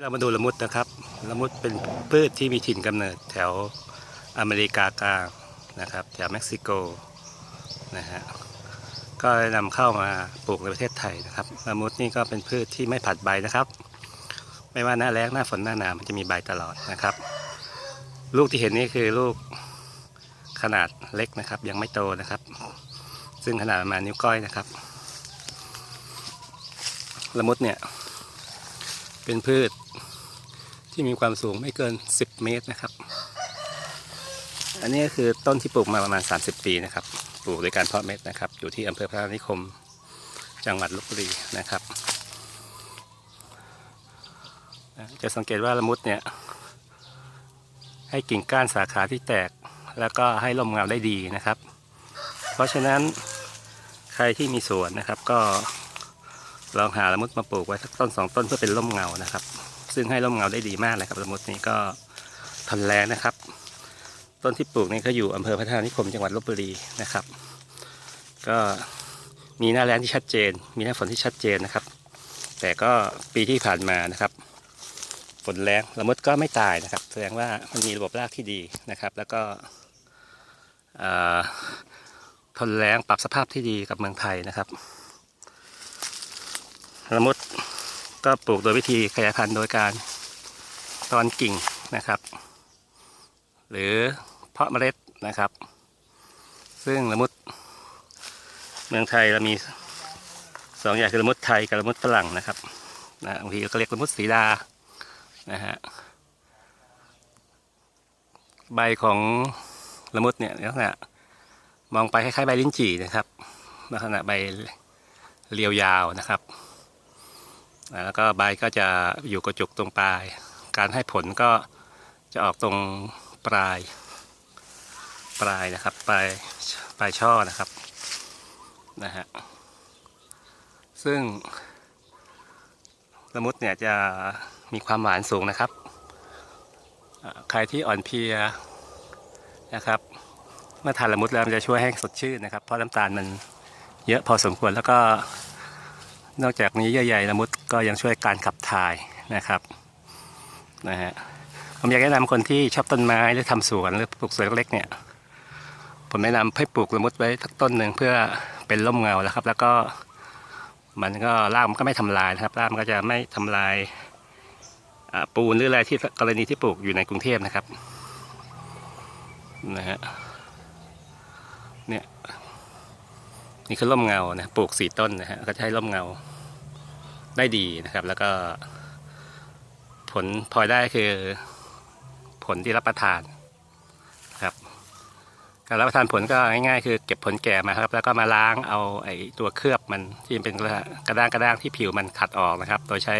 เรามาดูละมุดนะครับ ละมุดเป็นพืชที่มีถิ่นกำเนิดแถวอเมริกากลางนะครับ แถวเม็กซิโกนะฮะ ก็นำเข้ามาปลูกในประเทศไทยนะครับ ละมุดนี่ก็เป็นพืชที่ไม่ผัดใบนะครับ ไม่ว่าหน้าแล้งหน้าฝนหน้าหนาวมันจะมีใบตลอดนะครับ ลูกที่เห็นนี่คือลูกขนาดเล็กนะครับ ยังไม่โตนะครับ ซึ่งขนาดประมาณนิ้วก้อยนะครับ ละมุดเนี่ยเป็นพืช ที่มีความสูงไม่เกิน 10 เมตรนะครับ อันนี้ก็คือต้นที่ปลูกมาประมาณ 30 ปีนะครับ ปลูกโดยการเพาะเม็ดนะครับ อยู่ที่อำเภอพระนิคม จังหวัดลบบุรีนะครับ จะสังเกตว่าละมุดเนี่ย ให้กิ่งก้านสาขาที่แตก แล้วก็ให้ร่มเงาได้ดีนะครับ เพราะฉะนั้นใครที่มีสวนนะครับก็ลองหาละมุดมาปลูกไว้สักต้นสองต้นเพื่อเป็นร่มเงานะครับ ซึ่งให้ร่มเงาได้ดีมากเลยครับละมุดนี้ก็ทนแรงนะครับ ต้นที่ปลูกนี่ก็อยู่อำเภอพัฒนานิคมจังหวัดลบบุรีนะครับ ก็มีหน้าแล้งที่ชัดเจน มีหน้าฝนที่ชัดเจนนะครับ แต่ก็ปีที่ผ่านมานะครับฝนแรงละมุดก็ไม่ตายนะครับ แสดงว่ามันมีระบบรากที่ดีนะครับ แล้วก็ทนแรงปรับสภาพที่ดีกับเมืองไทยนะครับละมุด ก็ปลูกโดยวิธีขยายพันธุ์โดยการตอนกิ่งนะครับ หรือเพาะเมล็ดนะครับ ซึ่งละมุดเมืองไทยเรามีสองอย่างคือละมุดไทยกับละมุดฝรั่งนะครับนะบางทีก็เรียกละมุดสีดานะฮะใบของละมุดเนี่ยลักษณะมองไปคล้ายๆใบลิ้นจี่นะครับลักษณะใบเรียวยาวนะครับ แล้วก็ใบก็จะอยู่กระจุกตรงปลาย การให้ผลก็จะออกตรงปลายปลายนะครับ ปลายปลายช่อนะครับนะฮะซึ่งละมุดเนี่ยจะมีความหวานสูงนะครับ ใครที่อ่อนเพลียนะครับ เมื่อทานละมุดแล้วมันจะช่วยให้สดชื่นนะครับ เพราะน้ำตาลมันเยอะพอสมควรแล้วก็ นอกจากนี้เยื่อใยละมุดก็ยังช่วยการขับถ่ายนะครับนะฮะผมอยากแนะนำคนที่ชอบต้นไม้หรือทำสวนหรือปลูกสวนเล็กๆเนี่ยผมแนะนำให้ปลูกละมุดไว้สักต้นหนึ่งเพื่อเป็นร่มเงาแล้วครับ แล้วก็มันก็รากมันก็ไม่ทำลายนะครับรากมันก็จะไม่ทำลายปูนหรืออะไรที่กรณีที่ปลูกอยู่ในกรุงเทพนะครับนะฮะเนี่ย นี่คือร่มเงานะปลูกสี่ต้นนะฮะก็จะให้ร่มเงาได้ดีนะครับ แล้วก็ ผลพลอยได้คือผลที่รับประทานครับการรับประทานผลก็ง่ายๆ คือเก็บผลแก่มาครับ แล้วก็มาล้างเอาไอ้ตัวเคลือบมันที่เป็นกระด้างกระด้างที่ผิวมันขัดออกนะครับ โดยใช้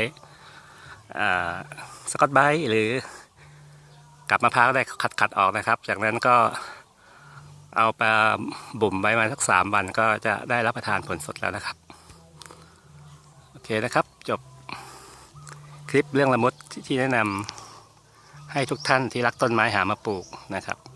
สกอตไบส์หรือกับมะพร้าวได้ขัดขัดออกนะครับ จากนั้นก็ เอาไปบ่มไว้มาสักสามวันก็จะได้รับประทานผลสดแล้วนะครับ โอเคนะครับจบคลิปเรื่องละมุดที่แนะนำให้ทุกท่านที่รักต้นไม้หามาปลูกนะครับ